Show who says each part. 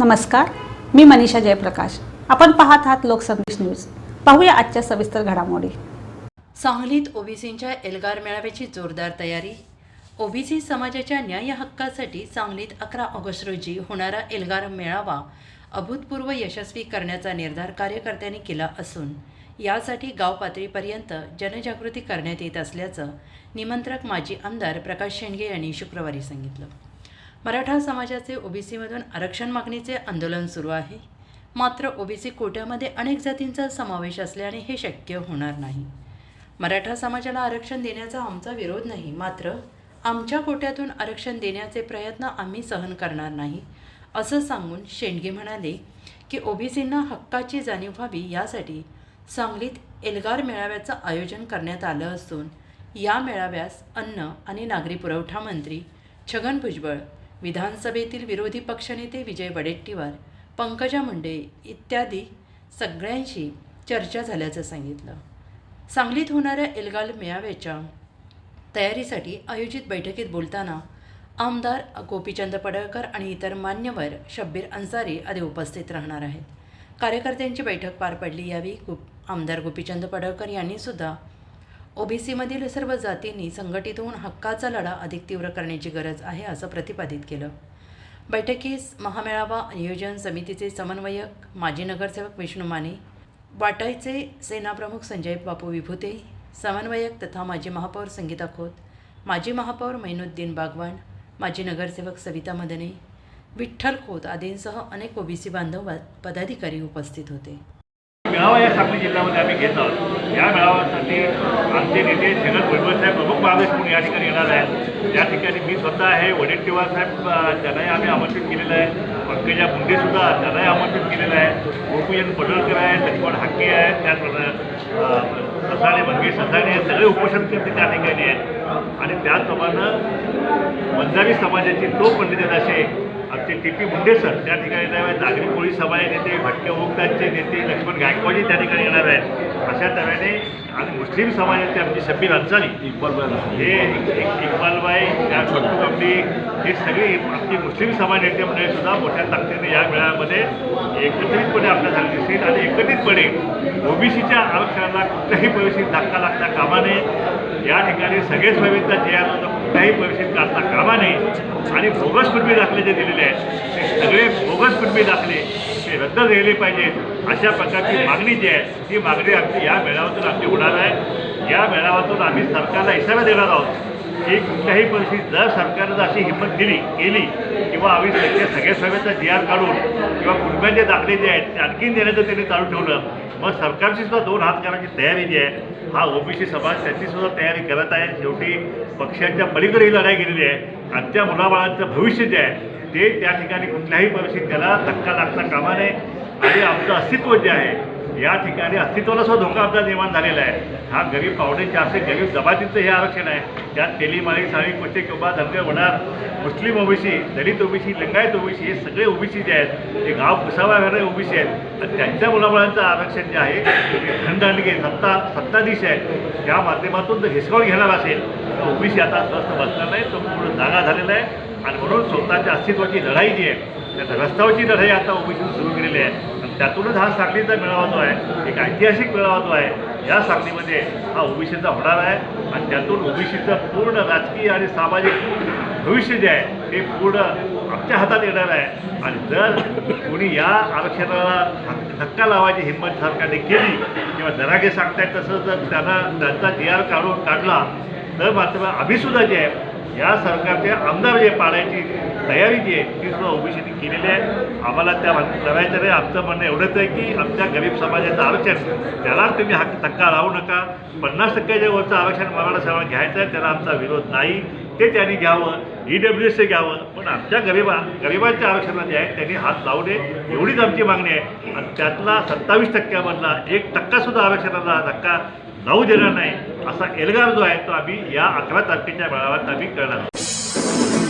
Speaker 1: नमस्कार मी मनीषा जयप्रकाश. आपण पाहत आहात लोकसंदेश न्यूज. पाहूया आजच्या सविस्तर घडामोडी.
Speaker 2: सांगलीत ओबीसींच्या एल्गार मेळाव्याची जोरदार तयारी. ओबीसी समाजाच्या न्याय हक्कासाठी सांगलीत अकरा ऑगस्ट रोजी होणारा एल्गार मेळावा अभूतपूर्व यशस्वी करण्याचा निर्धार कार्यकर्त्यांनी केला असून यासाठी गाव पातळीपर्यंत जनजागृती करण्यात येत असल्याचं निमंत्रक माजी आमदार प्रकाश शेंडगे यांनी शुक्रवारी सांगितलं. मराठा समाजाचे ओबीसीमधून आरक्षण मागणीचे आंदोलन सुरू आहे. मात्र ओबीसी कोट्यामध्ये अनेक जातींचा समावेश असल्याने हे शक्य होणार नाही. मराठा समाजाला आरक्षण देण्याचा आमचा विरोध नाही. मात्र आमच्या कोट्यातून आरक्षण देण्याचे प्रयत्न आम्ही सहन करणार नाही असं सांगून शेंडगे म्हणाले की ओबीसींना हक्काची जाणीव व्हावी यासाठी सांगलीत एल्गार मेळाव्याचं आयोजन करण्यात आलं असून या मेळाव्यास अन्न आणि नागरी पुरवठा मंत्री छगन भुजबळ विधानसभेतील विरोधी पक्षनेते विजय वडेट्टीवार पंकजा मुंडे इत्यादी सगळ्यांशी चर्चा झाल्याचं सांगितलं. सांगलीत होणाऱ्या एल्गाल मेळाव्याच्या तयारीसाठी आयोजित बैठकीत बोलताना आमदार गोपीचंद पडळकर आणि इतर मान्यवर शब्बीर अन्सारी आदी उपस्थित राहणार आहेत. कार्यकर्त्यांची बैठक पार पडली यावेळी गुप आमदार गोपीचंद पडळकर यांनीसुद्धा ओबीसीमधील सर्व जातींनी संघटित होऊन हक्काचा लढा अधिक तीव्र करण्याची गरज आहे असं प्रतिपादित केलं. बैठकीस महामेळावा नियोजन समितीचे समन्वयक माजी नगरसेवक विष्णू माने वाटायचे सेनाप्रमुख संजय बापू विभूते समन्वयक तथा माजी महापौर संगीता खोत माजी महापौर मैनुद्दीन बागवान माजी नगरसेवक सविता मदने विठ्ठल खोत आदींसह अनेक ओबीसी बांधव पदाधिकारी उपस्थित होते.
Speaker 3: मेळावा या सांगली जिल्ह्यामध्ये आम्ही घेत आहोत. या मेळाव्यासाठी आमचे शरद भुजबळ साहेब प्रमुख मार्गदर्शक म्हणून या ठिकाणी येणार आहेत. या ठिकाणी मी स्वतः आहे. वडेट्टीवार साहेब त्यांनाही आम्ही आमंत्रित केलेलं आहे. पंकजा मुंडेसुद्धा त्यांनाही आमंत्रित केलेलं आहे. गोपीचंद पडळकर आहे लक्ष्मण हाके आहे त्याचप्रमाणे ससाणे मंगेश ससाणे आहेत सगळे उपोषणकर्ते त्या ठिकाणी आहेत. आणि त्याचप्रमाणे पंजाबी समाजाची तो पंडित असे. आमचे टी पी मुंडे सर त्या ठिकाणी येणार आहेत. नागरी कोळी समाज नेते भटके ओगदांचे नेते लक्ष्मण गायकवाडी त्या ठिकाणी येणार आहेत. अशा तऱ्हेने आणि मुस्लिम समाजाची आमची शब्बीर अन्सारी हे इक्बालबाई त्या आपली हे सगळे आमची मुस्लिम समाज नेते मंडळी सुद्धा मोठ्या ताकदीने या वेळामध्ये एकत्रितपणे आपल्याला दिसेल आणि एकत्रितपणे ओबीसीच्या आरक्षणाला कुठल्याही परिस्थितीत धक्का लागता कामा नये. या ठिकाणी सगळे सोयीचा जे आहे कुठल्याही परिस्थितीत काढता कामा नये. आणि बोगस कुटबी दाखले जे दिलेले आहेत ते सगळे बोगस कुटबी दाखले ते रद्द झाले पाहिजेत अशा प्रकारची मागणी जी आहे ती मागणी आमची या मेळाव्यातून आमची होणार आहे. या मेळाव्यातून आम्ही सरकारला इशारा देणार आहोत की कुठल्याही परिस्थितीत जर सरकारनं जर अशी हिंमत दिली केली किंवा आम्ही त्यांच्या सगळ्या सभेचा जी आर काढून किंवा कुटुंबाचे दाखले जे आहेत ते आणखीन देण्याचं त्यांनी चालू ठेवलं मग सरकारची सुद्धा दोन हात करायची तयारी जी आहे हा ओबीसी समाज त्याची सुद्धा तयारी करत आहे. शेवटी पक्षाच्या पलीकडे ही लढाई गेलेली आहे. आमच्या मुलाबाळांचं भविष्य जे आहे ते त्या ठिकाणी कुठल्याही परिस्थितीत त्याला धक्का लागता कामा नये. आणि आमचं अस्तित्व जे आहे या ठिकाणी अस्तित्वाला सुद्धा धोका आपला निर्माण झालेला आहे. हा गरीब पावणे चारशे गरीब जमातीचं हे आरक्षण आहे. त्यात तेलीमाळी साळी कुठे किंवा धनगर होणार Muslim OBC Dalit OBC Lingayat OBC हे सगळे ओबीसी जे आहेत ते गाव पुसावा घेणारे ओबीसी आहेत. आणि त्यांच्या मुलामुळांचं आरक्षण जे आहे ते खंडांडगे सत्ता सत्ताधीश आहेत. त्या माध्यमातून जर हिसकावून घेणार असेल तर ओबीसी आता स्वस्त बसणार नाही. तो पूर्ण जागा झालेला आहे. आणि म्हणून स्वतःच्या अस्तित्वाची लढाई जी आहे त्या रस्त्यावरची लढाई आता ओबीसी सुरू केलेली आहे. आणि त्यातूनच हा सांगलीचा मेळावा जो आहे एक ऐतिहासिक मेळावा जो आहे या सांगलीमध्ये हा ओबीसीचा होणार आहे. आणि त्यातून ओबीसीचं पूर्ण राजकीय आणि सामाजिक भविष्य जे आहे ते पूर्ण आमच्या हातात येणार आहे. आणि जर कोणी या आरक्षणाला धक्का लावायची हिंमत सरकारने केली किंवा दरागे सांगतायत तसं जर त्यांना त्यांचा जी आर काढून काढला तर मात्र आम्हीसुद्धा जे आहे या सरकारचे आमदार जे पाडायची तयारी जी आहे ती सुद्धा ओबीसीने केलेली आहे. आम्हाला त्या करायचं नाही आमचं म्हणणं एवढंच आहे की आमच्या गरीब समाजाचं आरक्षण त्याला तुम्ही हक्क धक्का लावू नका. पन्नास टक्क्याच्या वरचं आरक्षण मराठा सर्व घ्यायचं आहे त्याला आमचा विरोध नाही. ते त्यांनी घ्यावं ई डब्ल्यू एसचे घ्यावं. पण आमच्या गरिबा गरिबांच्या आरक्षणात जे आहे त्यांनी हात लावू नये. एवढीच आमची मागणी आहे. आणि त्यातला सत्तावीस टक्क्यामधला एक टक्कासुद्धा आरक्षणाला धक्का लावू देणार नाही. असा एल्गार जो आहे तो आम्ही या अकरा तारखेच्या मेळाव्यात आम्ही करणार